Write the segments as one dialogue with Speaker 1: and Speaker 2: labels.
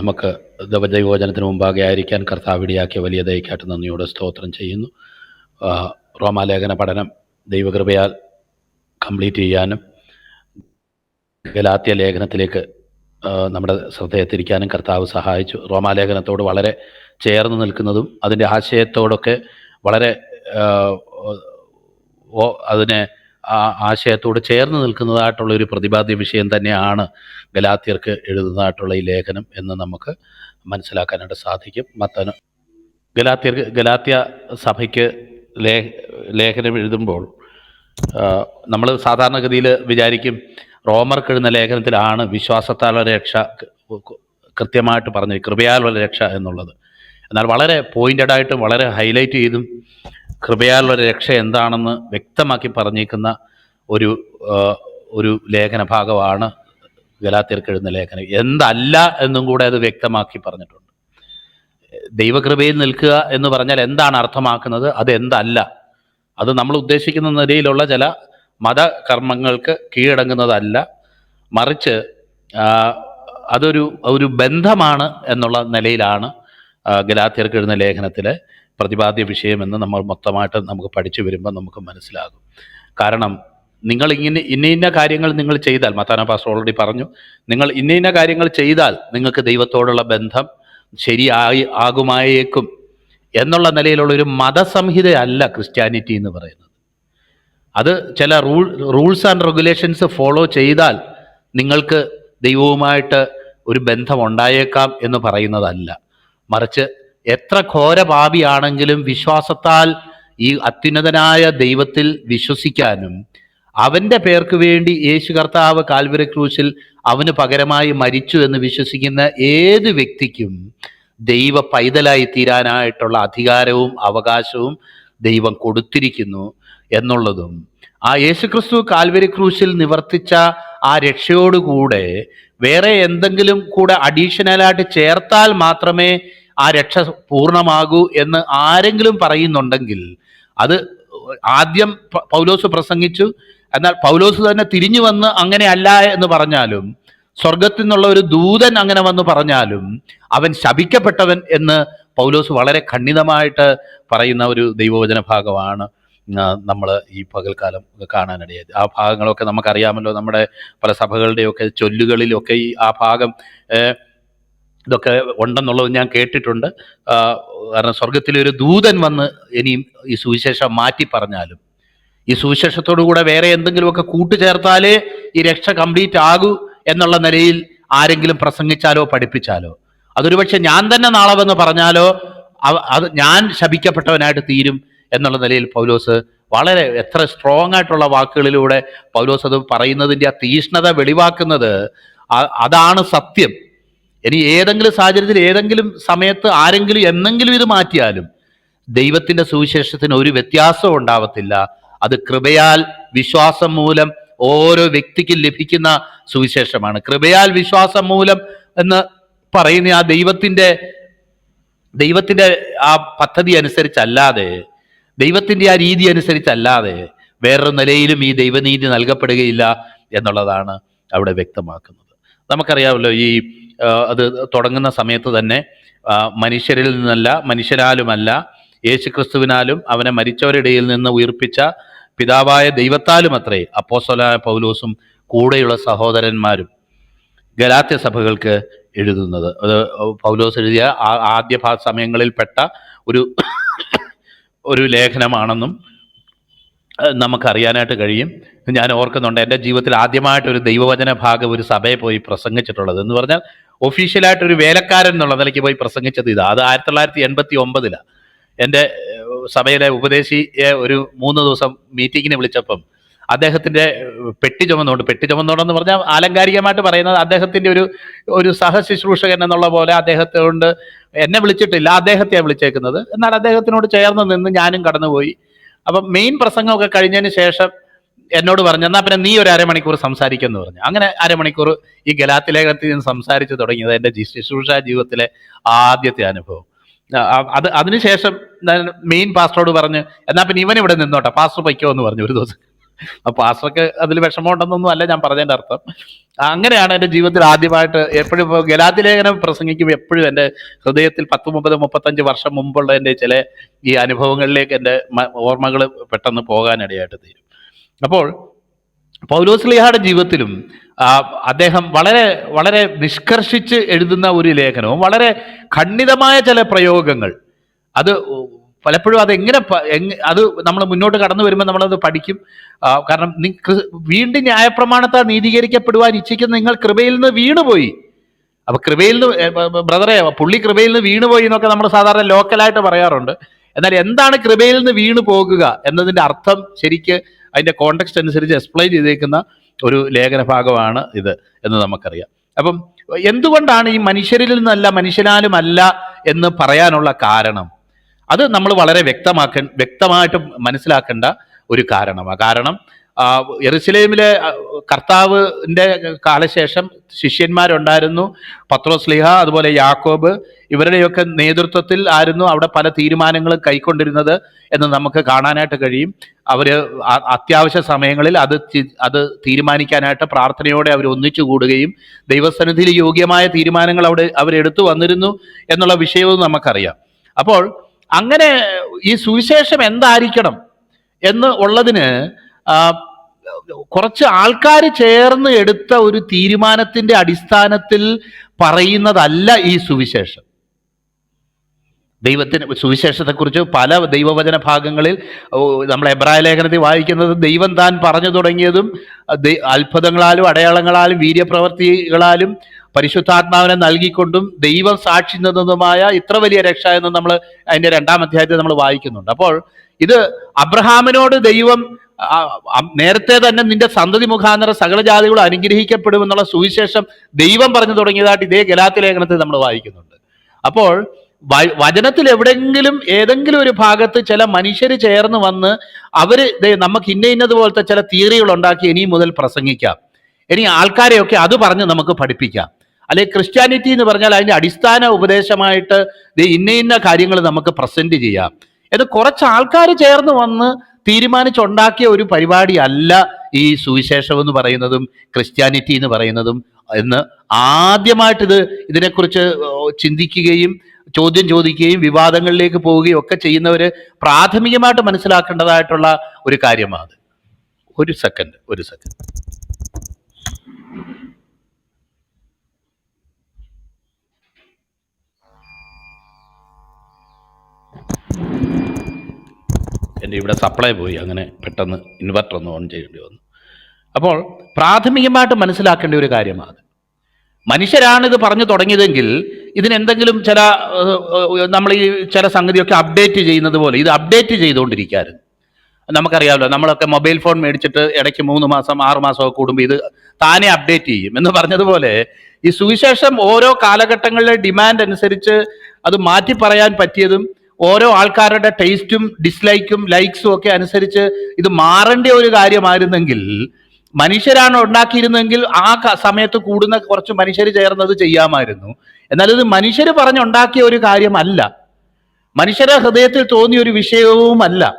Speaker 1: നമുക്ക് ദൈവ- ദൈവവചനത്തിന് മുമ്പാകെ ആയിരിക്കാൻ കർത്താവിടിയാക്കിയ വലിയ ദയക്കാട്ട് നന്ദിയോടെ സ്തോത്രം ചെയ്യുന്നു. റോമാലേഖന പഠനം ദൈവകൃപയാൽ കംപ്ലീറ്റ് ചെയ്യാനും ഗലാത്യ ലേഖനത്തിലേക്ക് നമ്മുടെ ശ്രദ്ധയെ തിരിക്കാനും കർത്താവ് സഹായിച്ചു. റോമാലേഖനത്തോട് വളരെ ചേർന്ന് നിൽക്കുന്നതും അതിന്റെ ആശയത്തോടൊക്കെ വളരെ അതിനെ ആ ആശയത്തോട് ചേർന്ന് നിൽക്കുന്നതായിട്ടുള്ള ഒരു പ്രതിപാദ്യ വിഷയം തന്നെയാണ് ഗലാത്യർക്ക് എഴുതുന്നതായിട്ടുള്ള ഈ ലേഖനം എന്ന് നമുക്ക് മനസ്സിലാക്കാനായിട്ട് സാധിക്കും. മത്തന് ഗലാത്യർക്ക് ഗലാത്യ സഭയ്ക്ക് ലേ ലേഖനം എഴുതുമ്പോൾ നമ്മൾ സാധാരണഗതിയിൽ വിചാരിക്കും റോമർക്ക് എഴുതുന്ന ലേഖനത്തിലാണ് വിശ്വാസത്താലുള്ള രക്ഷ കൃത്യമായിട്ട് പറഞ്ഞത് കൃപയാലുള്ള രക്ഷ എന്നുള്ളത്. എന്നാൽ വളരെ പോയിന്റഡ് ആയിട്ടും വളരെ ഹൈലൈറ്റ് ചെയ്തും കൃപയാലുള്ള രക്ഷ എന്താണെന്ന് വ്യക്തമാക്കി പറഞ്ഞേക്കുന്ന ഒരു ഒരു ലേഖന ഭാഗമാണ് ഗലാത്തിർക്കെഴുന്ന ലേഖനം. എന്തല്ല എന്നും കൂടെ അത് വ്യക്തമാക്കി പറഞ്ഞിട്ടുണ്ട്. ദൈവകൃപയിൽ നിൽക്കുക എന്ന് പറഞ്ഞാൽ എന്താണ് അർത്ഥമാക്കുന്നത്? അത് എന്തല്ല? അത് നമ്മൾ ഉദ്ദേശിക്കുന്ന നിലയിലുള്ള ചില മതകർമ്മങ്ങൾക്ക് കീഴടങ്ങുന്നതല്ല. മറിച്ച് അതൊരു ഒരു ബന്ധമാണ് എന്നുള്ള നിലയിലാണ് ഗലാത്യർക്ക് എഴുതുന്ന ലേഖനത്തിലെ പ്രതിപാദ്യ വിഷയമെന്ന് നമ്മൾ മൊത്തമായിട്ട് നമുക്ക് പഠിച്ചു വരുമ്പോൾ നമുക്ക് മനസ്സിലാകും. കാരണം നിങ്ങൾ ഇങ്ങനെ ഇന്ന ഇന്ന കാര്യങ്ങൾ നിങ്ങൾ ചെയ്താൽ മത്താന പാസ്റ്റർ ഓൾറെഡി പറഞ്ഞു നിങ്ങൾ ഇന്ന ഇന്ന കാര്യങ്ങൾ ചെയ്താൽ നിങ്ങൾക്ക് ദൈവത്തോടുള്ള ബന്ധം ശരിയായി ആകുമായേക്കും എന്നുള്ള നിലയിലുള്ള ഒരു മതസംഹിതയല്ല ക്രിസ്ത്യാനിറ്റി എന്ന് പറയുന്നത്. അത് ചില rule rules and regulations follow ചെയ്താൽ നിങ്ങൾക്ക് ദൈവവുമായിട്ട് ഒരു ബന്ധം ഉണ്ടായേക്കാം എന്ന് പറയുന്നതല്ല. മറിച്ച് എത്ര ഘോരപാപിയാണെങ്കിലും വിശ്വാസത്താൽ ഈ അത്യുന്നതനായ ദൈവത്തിൽ വിശ്വസിക്കാനും അവന്റെ പേർക്ക് വേണ്ടി യേശു കർത്താവ് കാൽവരി ക്രൂശിൽ അവന് പകരമായി മരിച്ചു എന്ന് വിശ്വസിക്കുന്ന ഏത് വ്യക്തിക്കും ദൈവ പൈതലായി തീരാനായിട്ടുള്ള അധികാരവും അവകാശവും ദൈവം കൊടുത്തിരിക്കുന്നു എന്നുള്ളതും ആ യേശുക്രിസ്തു കാൽവരി ക്രൂശിൽ നിവർത്തിച്ച ആ രക്ഷയോടുകൂടെ വേറെ എന്തെങ്കിലും കൂടെ അഡീഷണലായിട്ട് ചേർത്താൽ മാത്രമേ ആ രക്ഷ പൂർണമാകൂ എന്ന് ആരെങ്കിലും പറയുന്നുണ്ടെങ്കിൽ അത് ആദ്യം പൗലോസ് പ്രസംഗിച്ചു. എന്നാൽ പൗലോസ് തന്നെ തിരിഞ്ഞു വന്ന് അങ്ങനെ അല്ല എന്ന് പറഞ്ഞാലും സ്വർഗത്തിൽ നിന്നുള്ള ഒരു ദൂതൻ അങ്ങനെ വന്ന് പറഞ്ഞാലും അവൻ ശപിക്കപ്പെട്ടവൻ എന്ന് പൗലോസ് വളരെ ഖണ്ഡിതമായിട്ട് പറയുന്ന ഒരു ദൈവവചന ഭാഗമാണ് നമ്മൾ ഈ പകൽക്കാലം കാണാനിടയായത്. ആ ഭാഗങ്ങളൊക്കെ നമുക്കറിയാമല്ലോ നമ്മുടെ പല സഭകളുടെയൊക്കെ ചൊല്ലുകളിലൊക്കെ ഈ ആ ഭാഗം ഇതൊക്കെ ഉണ്ടെന്നുള്ളത് ഞാൻ കേട്ടിട്ടുണ്ട്. കാരണം സ്വർഗത്തിലെ ഒരു ദൂതൻ വന്ന് ഇനിയും ഈ സുവിശേഷം മാറ്റി പറഞ്ഞാലും ഈ സുവിശേഷത്തോടു കൂടെ വേറെ എന്തെങ്കിലുമൊക്കെ കൂട്ടുചേർത്താലേ ഈ രക്ഷ കംപ്ലീറ്റ് ആകൂ എന്നുള്ള നിലയിൽ ആരെങ്കിലും പ്രസംഗിച്ചാലോ പഠിപ്പിച്ചാലോ? അതൊരു പക്ഷെ ഞാൻ തന്നെ നാളെ വന്ന് പറഞ്ഞാലോ അത് ഞാൻ ശപിക്കപ്പെട്ടവനായിട്ട് തീരും എന്നുള്ള നിലയിൽ പൗലോസ് വളരെ എത്ര സ്ട്രോങ് ആയിട്ടുള്ള വാക്കുകളിലൂടെ പൗലോസ് അത് പറയുന്നതിന്റെ ആ തീഷ്ണത വെളിവാക്കുന്നത് അതാണ് സത്യം. ഇനി ഏതെങ്കിലും സാഹചര്യത്തിൽ ഏതെങ്കിലും സമയത്ത് ആരെങ്കിലും എന്നെങ്കിലും ഇത് മാറ്റിയാലും ദൈവത്തിന്റെ സുവിശേഷത്തിന് ഒരു വ്യത്യാസവും ഉണ്ടാവത്തില്ല. അത് കൃപയാൽ വിശ്വാസം മൂലം ഓരോ വ്യക്തിക്കും ലഭിക്കുന്ന സുവിശേഷമാണ്. കൃപയാൽ വിശ്വാസം മൂലം എന്ന് പറയുന്ന ആ ദൈവത്തിന്റെ ദൈവത്തിന്റെ ആ പദ്ധതി അനുസരിച്ചല്ലാതെ ദൈവത്തിന്റെ ആ രീതി അനുസരിച്ചല്ലാതെ വേറൊരു നിലയിലും ഈ ദൈവനീതി നൽകപ്പെടുകയില്ല എന്നുള്ളതാണ് അവിടെ വ്യക്തമാക്കുന്നത്. നമുക്കറിയാമല്ലോ ഈ അത് തുടങ്ങുന്ന സമയത്ത് തന്നെ മനുഷ്യരിൽ നിന്നല്ല മനുഷ്യരാലുമല്ല യേശുക്രിസ്തുവിനാലും അവനെ മരിച്ചവരുടെ ഇടയിൽ നിന്ന് ഉയർപ്പിച്ച പിതാവായ ദൈവത്താലും അത്രേ അപ്പോസ്വലായ പൗലോസും കൂടെയുള്ള സഹോദരന്മാരും ഗലാത്യ സഭകൾക്ക് എഴുതുന്നത്. അത് പൗലോസ് എഴുതിയ ആദ്യ സമയങ്ങളിൽപ്പെട്ട ഒരു ഒരു ലേഖനമാണെന്നും നമുക്കറിയാനായിട്ട് കഴിയും. ഞാൻ ഓർക്കുന്നുണ്ട് എന്റെ ജീവിതത്തിൽ ആദ്യമായിട്ട് ഒരു ദൈവവചന ഭാഗം ഒരു സഭയെ പോയി പ്രസംഗിച്ചിട്ടുള്ളത് എന്ന് പറഞ്ഞാൽ ഒഫീഷ്യലായിട്ട് ഒരു വേലക്കാരൻ എന്നുള്ള നിലയ്ക്ക് പോയി പ്രസംഗിച്ചത് ഇതാ. അത് ആയിരത്തി തൊള്ളായിരത്തി എൺപത്തി ഒമ്പതിലാണ് എന്റെ സഭയിലെ ഉപദേശിയെ ഒരു മൂന്ന് ദിവസം മീറ്റിങ്ങിന് വിളിച്ചപ്പം അദ്ദേഹത്തിന്റെ പെട്ടി ചുമന്നുകൊണ്ട് പെട്ടി ചുമന്നുകൊണ്ടെന്ന് പറഞ്ഞാൽ ആലങ്കാരികമായിട്ട് പറയുന്നത് അദ്ദേഹത്തിന്റെ ഒരു ഒരു സഹശുശ്രൂഷകൻ എന്നുള്ള പോലെ അദ്ദേഹത്തെ കൊണ്ട് എന്നെ വിളിച്ചിട്ടില്ല അദ്ദേഹത്തെയാണ് വിളിച്ചേക്കുന്നത്. എന്നാൽ അദ്ദേഹത്തിനോട് ചേർന്ന് നിന്ന് ഞാനും കടന്നുപോയി. അപ്പം മെയിൻ പ്രസംഗമൊക്കെ കഴിഞ്ഞതിന് ശേഷം എന്നോട് പറഞ്ഞു എന്നാൽ പിന്നെ നീ ഒരു അരമണിക്കൂർ സംസാരിക്കുമെന്ന് പറഞ്ഞു. അങ്ങനെ അരമണിക്കൂർ ഈ ഗലാത്തി ലേഖനത്തിൽ നിന്ന് സംസാരിച്ചു തുടങ്ങിയത് എന്റെ ശുശ്രൂഷ ജീവിതത്തിലെ ആദ്യത്തെ അനുഭവം. അത് അതിനുശേഷം മെയിൻ പാസ്റ്ററോട് പറഞ്ഞു എന്നാൽ പിന്നെ ഇവൻ ഇവിടെ നിന്നോട്ടെ പാസ്റ്റർ പൈക്കോ എന്ന് പറഞ്ഞു ഒരു ദിവസം. അപ്പൊ പാസ്റ്റർക്ക് അതിൽ വിഷമമുണ്ടെന്നൊന്നും അല്ല ഞാൻ പറഞ്ഞതിന്റെ അർത്ഥം. അങ്ങനെയാണ് എന്റെ ജീവിതത്തിൽ ആദ്യമായിട്ട് എപ്പോഴും ഗലാത്തി ലേഖനം പ്രസംഗിക്കുമ്പോൾ എപ്പോഴും എന്റെ ഹൃദയത്തിൽ പത്ത് മുപ്പത് മുപ്പത്തഞ്ച് വർഷം മുമ്പുള്ള എന്റെ ചില ഈ അനുഭവങ്ങളിലേക്ക് എന്റെ ഓർമ്മകൾ പെട്ടെന്ന് പോകാനിടയായിട്ട് തീരും. അപ്പോൾ പൗലോസ് പൗലോസ്ലിഹയുടെ ജീവിതത്തിലും അദ്ദേഹം വളരെ വളരെ നിഷ്കർഷിച്ച് എഴുതുന്ന ഒരു ലേഖനവും വളരെ ഖണ്ഡിതമായ ചില പ്രയോഗങ്ങൾ. അത് പലപ്പോഴും അത് എങ്ങനെ അത് നമ്മൾ മുന്നോട്ട് കടന്നു വരുമ്പോൾ നമ്മളത് പഠിക്കും. കാരണം വീണ്ടും ന്യായപ്രമാണത്താൽ നീതീകരിക്കപ്പെടുവാൻ ഇച്ഛിക്കുന്ന നിങ്ങൾ കൃപയിൽ നിന്ന് വീണുപോയി. അപ്പൊ കൃപയിൽ നിന്ന് ബ്രദറെ പുള്ളി കൃപയിൽ നിന്ന് വീണുപോയി എന്നൊക്കെ നമ്മൾ സാധാരണ ലോക്കലായിട്ട് പറയാറുണ്ട്. എന്നാൽ എന്താണ് കൃപയിൽ നിന്ന് വീണു പോകുക എന്നതിന്റെ അർത്ഥം ശരിക്ക് അതിന്റെ കോണ്ടക്സ്റ്റ് അനുസരിച്ച് എക്സ്പ്ലെയിൻ ചെയ്തേക്കുന്ന ഒരു ലേഖന ഭാഗമാണ് ഇത് എന്ന് നമുക്കറിയാം. അപ്പം എന്തുകൊണ്ടാണ് ഈ മനുഷ്യരിൽ നിന്നല്ല മനുഷ്യനാലും അല്ല എന്ന് പറയാനുള്ള കാരണം? അത് നമ്മൾ വളരെ വ്യക്തമാക്ക വ്യക്തമായിട്ട് മനസ്സിലാക്കേണ്ട ഒരു കാരണമാണ് കാരണം എറുസലേമിലെ കർത്താവിന്റെ കാലശേഷം ശിഷ്യന്മാരുണ്ടായിരുന്നു. പത്രോസ്ലിഹ അതുപോലെ യാക്കോബ് ഇവരുടെയൊക്കെ നേതൃത്വത്തിൽ ആയിരുന്നു അവിടെ പല തീരുമാനങ്ങളും കൈക്കൊണ്ടിരുന്നത് എന്ന് നമുക്ക് കാണാനായിട്ട് കഴിയും. അവർ അത്യാവശ്യ സമയങ്ങളിൽ അത് അത് തീരുമാനിക്കാനായിട്ട് പ്രാർത്ഥനയോടെ അവർ ഒന്നിച്ചു കൂടുകയും ദൈവസന്നിധിയിൽ യോഗ്യമായ തീരുമാനങ്ങൾ അവിടെ അവരെടുത്തു വന്നിരുന്നു എന്നുള്ള വിഷയവും നമുക്കറിയാം. അപ്പോൾ അങ്ങനെ ഈ സുവിശേഷം എന്തായിരിക്കണം എന്ന് ഉള്ളതിന് കുറച്ച് ആൾക്കാർ ചേർന്ന് എടുത്ത ഒരു തീരുമാനത്തിന്റെ അടിസ്ഥാനത്തിൽ പറയുന്നതല്ല ഈ സുവിശേഷം. ദൈവത്തിന് സുവിശേഷത്തെക്കുറിച്ച് പല ദൈവവചന ഭാഗങ്ങളിൽ നമ്മൾ എബ്രായ ലേഖനത്തിൽ വായിക്കുന്നത് ദൈവം താൻ പറഞ്ഞു തുടങ്ങിയതും അത്ഭുതങ്ങളാലും അടയാളങ്ങളാലും വീര്യപ്രവർത്തികളാലും പരിശുദ്ധാത്മാവിനെ നൽകിക്കൊണ്ടും ദൈവം സാക്ഷി നിന്നതുമായ ഇത്ര വലിയ രക്ഷ എന്ന് നമ്മൾ അതിന്റെ രണ്ടാം അധ്യായത്തിൽ നമ്മൾ വായിക്കുന്നുണ്ട്. അപ്പോൾ ഇത് അബ്രഹാമിനോട് ദൈവം നേരത്തെ തന്നെ നിന്റെ സന്തതി മുഖാന്തരം സകല ജാതികളും അനുഗ്രഹിക്കപ്പെടുമെന്നുള്ള സുവിശേഷം ദൈവം പറഞ്ഞു തുടങ്ങിയതായിട്ട് ഇതേ ഗലാത്തി ലേഖനത്തിൽ നമ്മൾ വായിക്കുന്നുണ്ട്. അപ്പോൾ വചനത്തിൽ എവിടെങ്കിലും ഏതെങ്കിലും ഒരു ഭാഗത്ത് ചില മനുഷ്യർ ചേർന്ന് വന്ന് അവർ നമുക്ക് ഇന്ന ഇന്നതുപോലത്തെ ചില തിയറികൾ ഉണ്ടാക്കി ഇനി മുതൽ പ്രസംഗിക്കാം. ഇനി ആൾക്കാരെയൊക്കെ അത് പറഞ്ഞ് നമുക്ക് പഠിപ്പിക്കാം. അല്ലെ ക്രിസ്ത്യാനിറ്റി എന്ന് പറഞ്ഞാൽ അതിന്റെ അടിസ്ഥാന ഉപദേശമായിട്ട് ഇന്ന ഇന്ന കാര്യങ്ങൾ നമുക്ക് പ്രസന്റ് ചെയ്യാം. ഇത് കുറച്ച് ആൾക്കാർ ചേർന്ന് വന്ന് തീരുമാനിച്ചുണ്ടാക്കിയ ഒരു പരിപാടി അല്ല ഈ സുവിശേഷം എന്ന് പറയുന്നതും ക്രിസ്ത്യാനിറ്റി എന്ന് പറയുന്നതും എന്ന് ആദ്യമായിട്ട് ഇത് ഇതിനെക്കുറിച്ച് ചിന്തിക്കുകയും ചോദ്യം ചോദിക്കുകയും വിവാദങ്ങളിലേക്ക് പോവുകയും ഒക്കെ ചെയ്യുന്നവർ പ്രാഥമികമായിട്ട് മനസ്സിലാക്കേണ്ടതായിട്ടുള്ള ഒരു കാര്യമാണ്. ഒരു സെക്കൻഡ് ഒരു സെക്കൻഡ് എന്റെ ഇവിടെ സപ്ലൈ പോയി. അങ്ങനെ പെട്ടെന്ന് ഇൻവെർട്ടർ ഒന്ന് ഓൺ ചെയ്യേണ്ടി വന്നു. അപ്പോൾ പ്രാഥമികമായിട്ട് മനസ്സിലാക്കേണ്ട ഒരു കാര്യമാണ്. മനുഷ്യരാണ് ഇത് പറഞ്ഞു തുടങ്ങിയതെങ്കിൽ ഇതിനെന്തെങ്കിലും ചില നമ്മൾ ഈ ചില സംഗതിയൊക്കെ അപ്ഡേറ്റ് ചെയ്യുന്നത് പോലെ ഇത് അപ്ഡേറ്റ് ചെയ്തുകൊണ്ടിരിക്കാറ് നമുക്കറിയാമല്ലോ നമ്മളൊക്കെ മൊബൈൽ ഫോൺ മേടിച്ചിട്ട് ഇടയ്ക്ക് മൂന്ന് മാസം ആറ് മാസമൊക്കെ കൂടുമ്പോൾ ഇത് താനെ അപ്ഡേറ്റ് ചെയ്യും. എന്ന് പറഞ്ഞതുപോലെ ഈ സുവിശേഷം ഓരോ കാലഘട്ടങ്ങളിലെ ഡിമാൻഡ് അനുസരിച്ച് അത് മാറ്റി പറയാൻ പറ്റിയതും ഓരോ ആൾക്കാരുടെ ടേസ്റ്റും ഡിസ്ലൈക്കും ലൈക്സും ഒക്കെ അനുസരിച്ച് ഇത് മാറേണ്ട ഒരു കാര്യമായിരുന്നെങ്കിൽ മനുഷ്യരാണ് ഉണ്ടാക്കിയിരുന്നെങ്കിൽ ആ സമയത്ത് കൂടുന്ന കുറച്ച് മനുഷ്യർ ചേർന്നത് ചെയ്യാമായിരുന്നു. എന്നാൽ ഇത് മനുഷ്യർ പറഞ്ഞുണ്ടാക്കിയ ഒരു കാര്യമല്ല. മനുഷ്യരെ ഹൃദയത്തിൽ തോന്നിയ ഒരു വിഷയവുമല്ല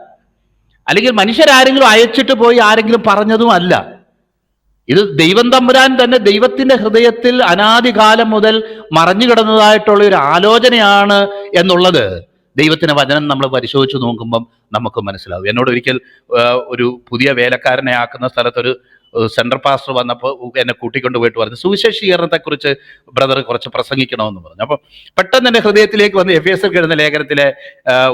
Speaker 1: അല്ലെങ്കിൽ മനുഷ്യരാരെങ്കിലും അയച്ചിട്ട് പോയി ആരെങ്കിലും പറഞ്ഞതും അല്ല. ഇത് ദൈവം തമ്പുരാൻ തന്നെ ദൈവത്തിന്റെ ഹൃദയത്തിൽ അനാദികാലം മുതൽ മറഞ്ഞു കിടന്നതായിട്ടുള്ള ഒരു ആലോചനയാണ് എന്നുള്ളത്. ദൈവത്തിന്റെ വചനം നമ്മൾ പരിശോധിച്ച് നോക്കുമ്പം നമുക്ക് മനസ്സിലാവും. എന്നോട് ഒരിക്കൽ ഒരു പുതിയ വേലക്കാരനെ ആക്കുന്ന സ്ഥലത്തൊരു സെൻട്രൽ പാസ്റ്റർ വന്നപ്പോൾ എന്നെ കൂട്ടിക്കൊണ്ട് പോയിട്ട് പറഞ്ഞു സുവിശേഷീകരണത്തെക്കുറിച്ച് ബ്രദർ കുറച്ച് പ്രസംഗിക്കണമെന്ന് പറഞ്ഞു. അപ്പം പെട്ടെന്ന് എന്റെ ഹൃദയത്തിലേക്ക് വന്ന് എഫ് എസ് കിടന്ന ലേഖനത്തിലെ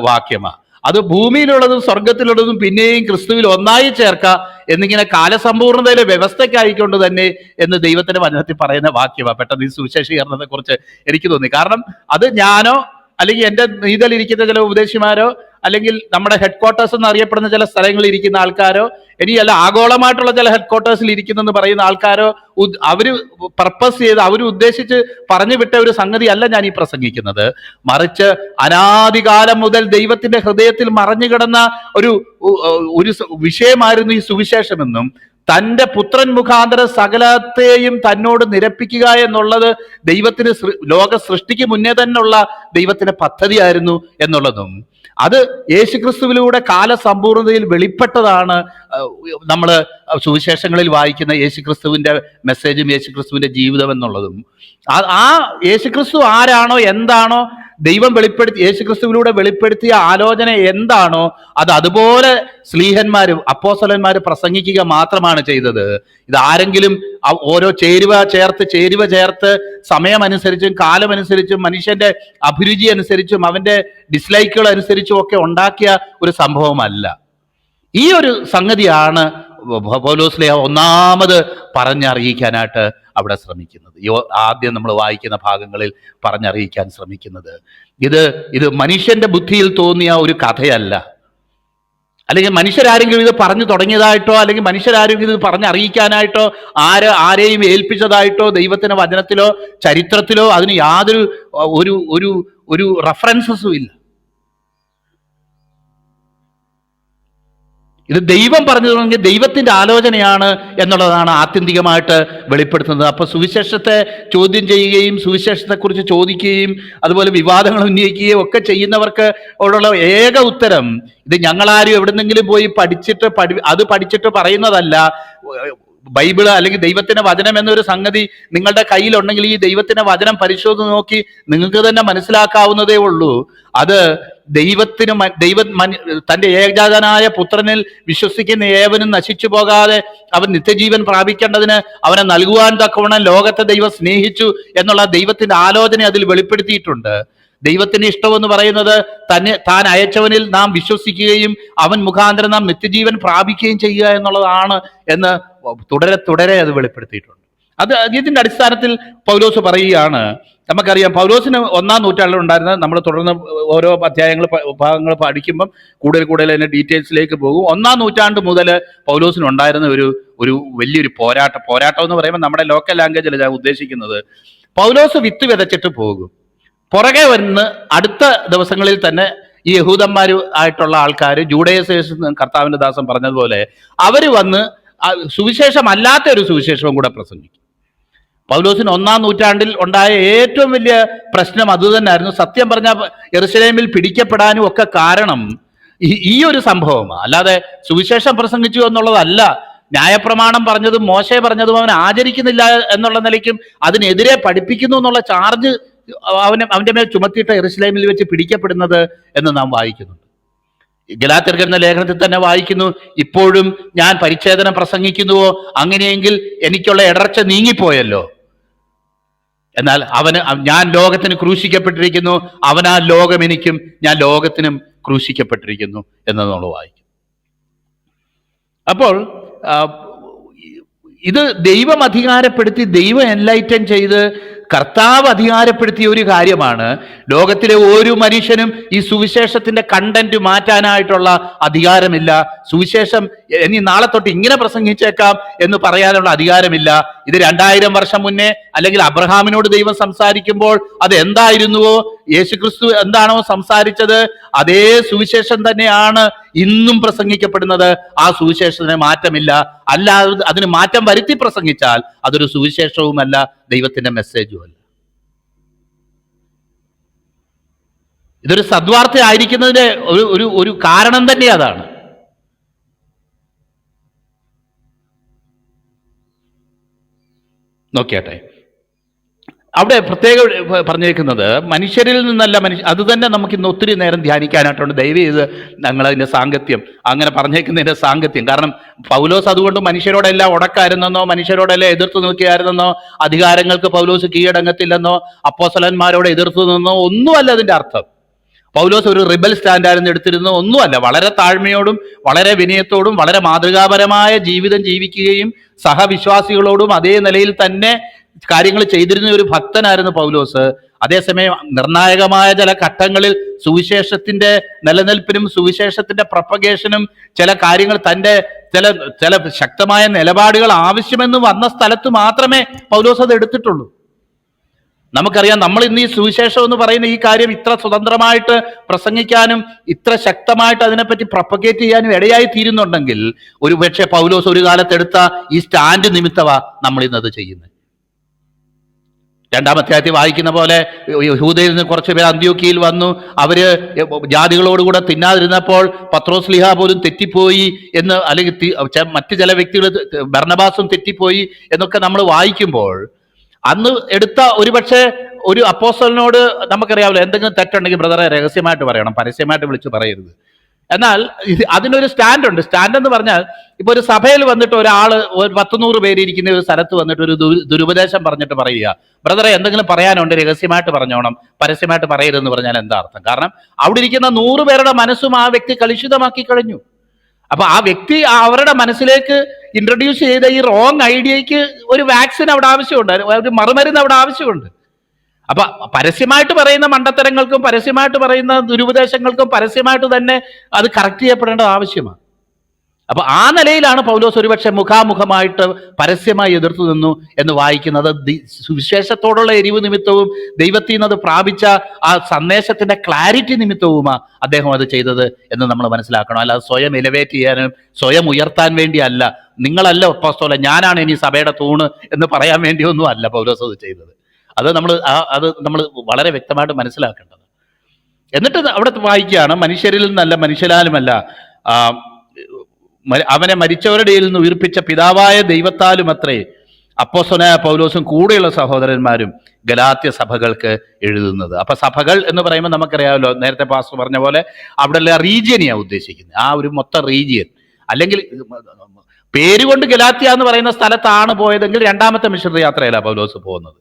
Speaker 1: വാക്യമാണ് അത് ഭൂമിയിലുള്ളതും സ്വർഗത്തിലുള്ളതും പിന്നെയും ക്രിസ്തുവിൽ ഒന്നായി ചേർക്ക എന്നിങ്ങനെ കാലസമ്പൂർണതയിലെ വ്യവസ്ഥയ്ക്കായിക്കൊണ്ട് തന്നെ എന്ന് ദൈവത്തിന്റെ വചനത്തിൽ പറയുന്ന വാക്യമാണ് പെട്ടെന്ന് ഈ സുവിശേഷീകരണത്തെക്കുറിച്ച് എനിക്ക് തോന്നി. കാരണം അത് ഞാനോ അല്ലെങ്കിൽ എന്റെ നീതലിരിക്കുന്ന ചില ഉപദേശിമാരോ അല്ലെങ്കിൽ നമ്മുടെ ഹെഡ് ക്വാർട്ടേഴ്സ് എന്ന് അറിയപ്പെടുന്ന ചില സ്ഥലങ്ങളിൽ ഇരിക്കുന്ന ആൾക്കാരോ ഇനി അല്ല ആഗോളമായിട്ടുള്ള ചില ഹെഡ് ക്വാർട്ടേഴ്സിൽ ഇരിക്കുന്നെന്ന് പറയുന്ന ആൾക്കാരോ അവർ പർപ്പസ് ചെയ്ത് അവർ ഉദ്ദേശിച്ച് പറഞ്ഞു വിട്ട ഒരു സംഗതി അല്ല ഞാൻ ഈ പ്രസംഗിക്കുന്നത്. മറിച്ച് അനാദികാലം മുതൽ ദൈവത്തിന്റെ ഹൃദയത്തിൽ മറഞ്ഞു കിടന്ന ഒരു ഒരു വിഷയമായിരുന്നു ഈ സുവിശേഷമെന്നും തന്റെ പുത്രൻ മുഖാന്തരം സകലത്തെയും തന്നോട് നിരപ്പിക്കുക എന്നുള്ളത് ദൈവത്തിന് ലോക സൃഷ്ടിക്ക് മുന്നേ തന്നെയുള്ള ദൈവത്തിന്റെ പദ്ധതിയായിരുന്നു എന്നുള്ളതും. അത് യേശുക്രിസ്തുവിലൂടെ കാലസമ്പൂർണതയിൽ വെളിപ്പെട്ടതാണ് നമ്മൾ സുവിശേഷങ്ങളിൽ വായിക്കുന്ന യേശുക്രിസ്തുവിന്റെ മെസ്സേജും യേശുക്രിസ്തുവിന്റെ ജീവിതം എന്നുള്ളതും. ആ യേശുക്രിസ്തു ആരാണോ എന്താണോ ദൈവം വെളിപ്പെടുത്തി യേശുക്രിസ്തുവിലൂടെ വെളിപ്പെടുത്തിയ ആലോചന എന്താണോ അത് അതുപോലെ സ്ലീഹന്മാർ അപ്പോസലന്മാർ പ്രസംഗിക്കുക മാത്രമാണ് ചെയ്തത്. ഇത് ആരെങ്കിലും ഓരോ ചേരുവ ചേർത്ത് ചേരുവ ചേർത്ത് സമയമനുസരിച്ചും കാലമനുസരിച്ചും മനുഷ്യന്റെ അഭിരുചി അനുസരിച്ചും അവന്റെ ഡിസ്ലൈക്കുകൾ അനുസരിച്ചും ഒക്കെ ഉണ്ടാക്കിയ ഒരു സംഭവമല്ല. ഈ ഒരു സംഗതിയാണ് പൗലോസ്ലിയ ഒന്നാമത് പറഞ്ഞറിയിക്കാനായിട്ട് അവിടെ ശ്രമിക്കുന്നത്. യോ ആദ്യം നമ്മൾ വായിക്കുന്ന ഭാഗങ്ങളിൽ പറഞ്ഞറിയിക്കാൻ ശ്രമിക്കുന്നത്. ഇത് ഇത് മനുഷ്യന്റെ ബുദ്ധിയിൽ തോന്നിയ ഒരു കഥയല്ല. അല്ലെങ്കിൽ മനുഷ്യരാരെങ്കിലും ഇത് പറഞ്ഞു തുടങ്ങിയതായിട്ടോ അല്ലെങ്കിൽ മനുഷ്യരാരെങ്കിലും ഇത് പറഞ്ഞറിയിക്കാനായിട്ടോ ആര് ആരെയും ഏൽപ്പിച്ചതായിട്ടോ ദൈവത്തിന്റെ വചനത്തിലോ ചരിത്രത്തിലോ അതിന് യാതൊരു ഒരു ഒരു ഒരു റെഫറൻസസും ഇല്ല. ഇത് ദൈവം പറഞ്ഞു തുടങ്ങിയ ദൈവത്തിന്റെ ആലോചനയാണ് എന്നുള്ളതാണ് ആത്യന്തികമായിട്ട് വെളിപ്പെടുത്തുന്നത്. അപ്പോൾ സുവിശേഷത്തെ ചോദ്യം ചെയ്യുകയും സുവിശേഷത്തെക്കുറിച്ച് ചോദിക്കുകയും അതുപോലെ വിവാദങ്ങൾ ഉന്നയിക്കുകയും ഒക്കെ ചെയ്യുന്നവർക്ക് ഉള്ള ഏക ഉത്തരം ഇത് ഞങ്ങളാരും എവിടെന്നെങ്കിലും പോയി പഠിച്ചിട്ട് പഠി അത് പഠിച്ചിട്ട് പറയുന്നതല്ല. ബൈബിൾ അല്ലെങ്കിൽ ദൈവത്തിന്റെ വചനം എന്നൊരു സംഗതി നിങ്ങളുടെ കയ്യിലുണ്ടെങ്കിൽ ഈ ദൈവത്തിന്റെ വചനം പരിശോധന നോക്കി നിങ്ങൾക്ക് തന്നെ മനസ്സിലാക്കാവുന്നതേ ഉള്ളൂ. അത് ദൈവത്തിന് ദൈവ തന്റെ ഏകജാതനായ പുത്രനിൽ വിശ്വസിക്കുന്ന ഏവനും നശിച്ചു പോകാതെ അവൻ നിത്യജീവൻ പ്രാപിക്കേണ്ടതിന് അവനെ നൽകുവാൻ തക്കവണ്ണം ലോകത്തെ ദൈവം സ്നേഹിച്ചു എന്നുള്ള ദൈവത്തിന്റെ ആലോചന അതിൽ വെളിപ്പെടുത്തിയിട്ടുണ്ട്. ദൈവത്തിന്റെ ഇഷ്ടമെന്ന് പറയുന്നത് തന്നെ താൻ അയച്ചവനിൽ നാം വിശ്വസിക്കുകയും അവൻ മുഖാന്തരം നാം നിത്യജീവൻ പ്രാപിക്കുകയും ചെയ്യുക എന്നുള്ളതാണ് എന്ന് തുടരെ തുടരെ അത് വെളിപ്പെടുത്തിയിട്ടുണ്ട്. അത് ഇതിന്റെ അടിസ്ഥാനത്തിൽ പൗലോസ് പറയുകയാണ് നമുക്കറിയാം പൗലോസിന് ഒന്നാം നൂറ്റാണ്ടിൽ ഉണ്ടായിരുന്ന നമ്മൾ തുടർന്ന് ഓരോ അധ്യായങ്ങൾ ഭാഗങ്ങൾ പഠിക്കുമ്പം കൂടുതൽ കൂടുതൽ അതിന്റെ ഡീറ്റെയിൽസിലേക്ക് പോകും. ഒന്നാം നൂറ്റാണ്ട് മുതൽ പൗലോസിന് ഉണ്ടായിരുന്ന ഒരു ഒരു വലിയൊരു പോരാട്ടം പോരാട്ടം എന്ന് പറയുമ്പോൾ നമ്മുടെ ലോക്കൽ ലാംഗ്വേജിൽ ഞാൻ ഉദ്ദേശിക്കുന്നത് പൗലോസ് വിത്ത് വിതച്ചിട്ട് പോകും. പുറകെ വന്ന് അടുത്ത ദിവസങ്ങളിൽ തന്നെ ഈ യഹൂദന്മാർ ആയിട്ടുള്ള ആൾക്കാർ ജൂഡേസേഴ്സ് കർത്താവിന്റെ ദാസം പറഞ്ഞതുപോലെ അവർ വന്ന് സുവിശേഷമല്ലാത്ത ഒരു സുവിശേഷവും കൂടെ പ്രസംഗിക്കും. പൗലോസിന് ഒന്നാം നൂറ്റാണ്ടിൽ ഉണ്ടായ ഏറ്റവും വലിയ പ്രശ്നം അതുതന്നെയായിരുന്നു സത്യം പറഞ്ഞ എറുസലേമിൽ പിടിക്കപ്പെടാനും ഒക്കെ കാരണം ഈ ഒരു സംഭവമാണ് അല്ലാതെ സുവിശേഷം പ്രസംഗിച്ചു എന്നുള്ളതല്ല. ന്യായപ്രമാണം പറഞ്ഞതും മോശ പറഞ്ഞതും അവൻ ആചരിക്കുന്നില്ല എന്നുള്ള നിലയ്ക്കും അതിനെതിരെ പഠിപ്പിക്കുന്നു എന്നുള്ള ചാർജ് അവന് അവന്റെ മേൽ ചുമത്തിയിട്ട് എറുസലേമിൽ വെച്ച് പിടിക്കപ്പെടുന്നത് എന്ന് നാം വായിക്കുന്നുണ്ട്. ഗലാത്തിർക്ക് എന്ന ലേഖനത്തിൽ തന്നെ വായിക്കുന്നു ഇപ്പോഴും ഞാൻ പരിച്ഛേദനം പ്രസംഗിക്കുന്നുവോ? അങ്ങനെയെങ്കിൽ എനിക്കുള്ള ഇടർച്ച നീങ്ങിപ്പോയല്ലോ. എന്നാൽ അവന് ഞാൻ ലോകത്തിന് ക്രൂശിക്കപ്പെട്ടിരിക്കുന്നു അവനാ ലോകം എനിക്കും ഞാൻ ലോകത്തിനും ക്രൂശിക്കപ്പെട്ടിരിക്കുന്നു എന്ന് നമ്മൾ വായിക്കും. അപ്പോൾ ഇത് ദൈവം അധികാരപ്പെടുത്തി ദൈവം എൻലൈറ്റൻ ചെയ്ത് കർത്താവ് അധികാരപ്പെടുത്തിയ ഒരു കാര്യമാണ് ലോകത്തിലെ ഒരു മനുഷ്യനും ഈ സുവിശേഷത്തിന്റെ കണ്ടന്റ് മാറ്റാനായിട്ടുള്ള അധികാരമില്ല. സുവിശേഷം ഇനി നാളെ തൊട്ട് ഇങ്ങനെ പ്രസംഗിച്ചേക്കാം എന്ന് പറയാനുള്ള അധികാരമില്ല. ഇത് രണ്ടായിരം വർഷം മുന്നേ അല്ലെങ്കിൽ അബ്രഹാമിനോട് ദൈവം സംസാരിക്കുമ്പോൾ അത് എന്തായിരുന്നുവോ യേശുക്രിസ്തു എന്താണോ സംസാരിച്ചത്? അതേ സുവിശേഷം തന്നെയാണ് ഇന്നും പ്രസംഗിക്കപ്പെടുന്നത്. ആ സുവിശേഷത്തിന് മാറ്റമില്ല. അല്ലാതെ അതിന് മാറ്റം വരുത്തി പ്രസംഗിച്ചാൽ അതൊരു സുവിശേഷവുമല്ല. ദൈവത്തിന്റെ മെസ്സേജും അല്ല. ഇതൊരു സദ്വാർത്ത ആയിരിക്കുന്നതിന്റെ ഒരു ഒരു ഒരു കാരണം തന്നെ അതാണ്. നോക്കിയാട്ടെ. അവിടെ പ്രത്യേകം പറഞ്ഞിരിക്കുന്നത് മനുഷ്യരിൽ നിന്നല്ല മനുഷ്യ അത് തന്നെ നമുക്ക് ഇന്ന് ഒത്തിരി നേരം ധ്യാനിക്കാനായിട്ടുണ്ട്. ദയവ് ചെയ്ത് ഞങ്ങൾ അതിന്റെ സാങ്കത്യം അങ്ങനെ പറഞ്ഞേക്കുന്നതിന്റെ സാങ്കത്യം. കാരണം പൗലോസ് അതുകൊണ്ട് മനുഷ്യരോടെല്ലാം ഉടക്കായിരുന്നെന്നോ മനുഷ്യരോടെല്ലാം എതിർത്ത് നിൽക്കുകയായിരുന്നെന്നോ അധികാരങ്ങൾക്ക് പൗലോസ് കീഴടങ്ങത്തില്ലെന്നോ അപ്പോസലന്മാരോട് എതിർത്ത് നിന്നോ ഒന്നുമല്ല അതിന്റെ അർത്ഥം. പൗലോസ് ഒരു റിബൽ സ്റ്റാൻഡായിരുന്നു എടുത്തിരുന്നത്. ഒന്നുമല്ല വളരെ താഴ്മയോടും വളരെ വിനയത്തോടും വളരെ മാതൃകാപരമായ ജീവിതം ജീവിക്കുകയും സഹവിശ്വാസികളോടും അതേ നിലയിൽ തന്നെ കാര്യങ്ങൾ ചെയ്തിരുന്ന ഒരു ഭക്തനായിരുന്നു പൗലോസ്. അതേസമയം നിർണായകമായ ചില ഘട്ടങ്ങളിൽ സുവിശേഷത്തിന്റെ നിലനിൽപ്പിനും സുവിശേഷത്തിന്റെ പ്രൊപ്പഗേഷനും ചില കാര്യങ്ങൾ തന്റെ ചില ചില ശക്തമായ നിലപാടുകൾ ആവശ്യമെന്ന് വന്ന സ്ഥലത്ത് മാത്രമേ പൗലോസ് അത് എടുത്തിട്ടുള്ളൂ. നമുക്കറിയാം നമ്മൾ ഇന്ന് ഈ സുവിശേഷം എന്ന് പറയുന്ന ഈ കാര്യം ഇത്ര സ്വതന്ത്രമായിട്ട് പ്രസംഗിക്കാനും ഇത്ര ശക്തമായിട്ട് അതിനെപ്പറ്റി പ്രൊപ്പഗേറ്റ് ചെയ്യാനും ഇടയായി തീരുന്നുണ്ടെങ്കിൽ ഒരുപക്ഷെ പൗലോസ് ഒരു കാലത്തെടുത്ത ഈ സ്റ്റാൻഡ് നിമിത്തവാ നമ്മൾ ഇന്നത് ചെയ്യുന്നത്. രണ്ടാം അധ്യായത്തിൽ വായിക്കുന്ന പോലെ യഹൂദയിൽ നിന്ന് കുറച്ച് പേർ അന്ത്യോക്കിയിൽ വന്നു. അവർ ജാതികളോടുകൂടെ തിന്നാതിരുന്നപ്പോൾ പത്രോസ് ലിഹ പോലും തെറ്റിപ്പോയി എന്ന് അല്ലെങ്കിൽ മറ്റ് ചില വ്യക്തികൾ ഭരണബാസും തെറ്റിപ്പോയി എന്നൊക്കെ നമ്മൾ വായിക്കുമ്പോൾ അന്ന് എടുത്ത ഒരുപക്ഷെ ഒരു അപ്പോസ്റ്റലിനോട് നമുക്കറിയാമല്ലോ എന്തെങ്കിലും തെറ്റുണ്ടെങ്കിൽ ബ്രദറെ രഹസ്യമായിട്ട് പറയണം പരസ്യമായിട്ട് വിളിച്ച് പറയരുത്. എന്നാൽ അതിനൊരു സ്റ്റാൻഡ് ഉണ്ട് സ്റ്റാൻഡ് എന്ന് പറഞ്ഞാൽ ഇപ്പൊ ഒരു സഭയിൽ വന്നിട്ട് ഒരാൾ ഒരു പത്തുനൂറ് പേര് ഇരിക്കുന്ന ഒരു സ്ഥലത്ത് വന്നിട്ട് ഒരു ദുരുപദേശം പറഞ്ഞിട്ട് പറയുക. ബ്രദറെ എന്തെങ്കിലും പറയാനുണ്ട്? രഹസ്യമായിട്ട് പറഞ്ഞോണം. പരസ്യമായിട്ട് പറയരുതെന്ന് പറഞ്ഞാൽ എന്താ അർത്ഥം? കാരണം അവിടെ ഇരിക്കുന്ന നൂറ് പേരുടെ മനസ്സും ആ വ്യക്തി കലുഷിതമാക്കി കഴിഞ്ഞു അപ്പൊ ആ വ്യക്തി അവരുടെ മനസ്സിലേക്ക് ഇൻട്രൊഡ്യൂസ് ചെയ്ത ഈ റോങ് ഐഡിയക്ക് ഒരു വാക്സിൻ അവിടെ ആവശ്യമുണ്ട്. ഒരു മറുമരുന്ന് അവിടെ ആവശ്യമുണ്ട്. അപ്പൊ പരസ്യമായിട്ട് പറയുന്ന മണ്ടത്തരങ്ങൾക്കും പരസ്യമായിട്ട് പറയുന്ന ദുരുപദേശങ്ങൾക്കും പരസ്യമായിട്ട് തന്നെ അത് കറക്റ്റ് ചെയ്യപ്പെടേണ്ടത് ആവശ്യമാണ്. അപ്പൊ ആ നിലയിലാണ് പൗലോസ് ഒരുപക്ഷെ മുഖാമുഖമായിട്ട് പരസ്യമായി എതിർത്തു നിന്നു എന്ന് വായിക്കുന്നത്. സുവിശേഷത്തോടുള്ള എരിവ് നിമിത്തവും ദൈവത്തിൽ നിന്ന് അത് പ്രാപിച്ച ആ സന്ദേശത്തിന്റെ ക്ലാരിറ്റി നിമിത്തവുമാണ് അദ്ദേഹം അത് ചെയ്തത് എന്ന് നമ്മൾ മനസ്സിലാക്കണം. അല്ലാതെ സ്വയം എലിവേറ്റ് ചെയ്യാനും സ്വയം ഉയർത്താൻ വേണ്ടിയല്ല. നിങ്ങളല്ല ഒപ്പസ്തോല ഞാനാണ് ഇനി സഭയുടെ തൂണ് എന്ന് പറയാൻ വേണ്ടിയൊന്നും അല്ല പൗലോസ് അത് ചെയ്തത്. അത് നമ്മൾ ആ അത് നമ്മൾ വളരെ വ്യക്തമായിട്ട് മനസ്സിലാക്കേണ്ടത്. എന്നിട്ട് അവിടെ വായിക്കുകയാണ് മനുഷ്യരിൽ നിന്നല്ല മനുഷ്യരാലുമല്ല. അവനെ മരിച്ചവരുടെ നിന്ന് ഉയർപ്പിച്ച പിതാവായ ദൈവത്താലും അത്രേ അപ്പോസ്വനായ പൗലോസും കൂടെയുള്ള സഹോദരന്മാരും ഗലാത്യ സഭകൾക്ക് എഴുതുന്നത്. അപ്പൊ സഭകൾ എന്ന് പറയുമ്പോൾ നമുക്കറിയാമല്ലോ നേരത്തെ പാസ് പറഞ്ഞ പോലെ അവിടെ അവിടെയുള്ള റീജിയനെയാണ് ഉദ്ദേശിക്കുന്നത്. ആ ഒരു മൊത്തം റീജിയൻ. അല്ലെങ്കിൽ പേരുകൊണ്ട് ഗലാത്യ എന്ന് പറയുന്ന സ്ഥലത്താണ് പോയതെങ്കിൽ രണ്ടാമത്തെ മിഷണറി യാത്രയിലാണ് പൗലോസ് പോകുന്നത്.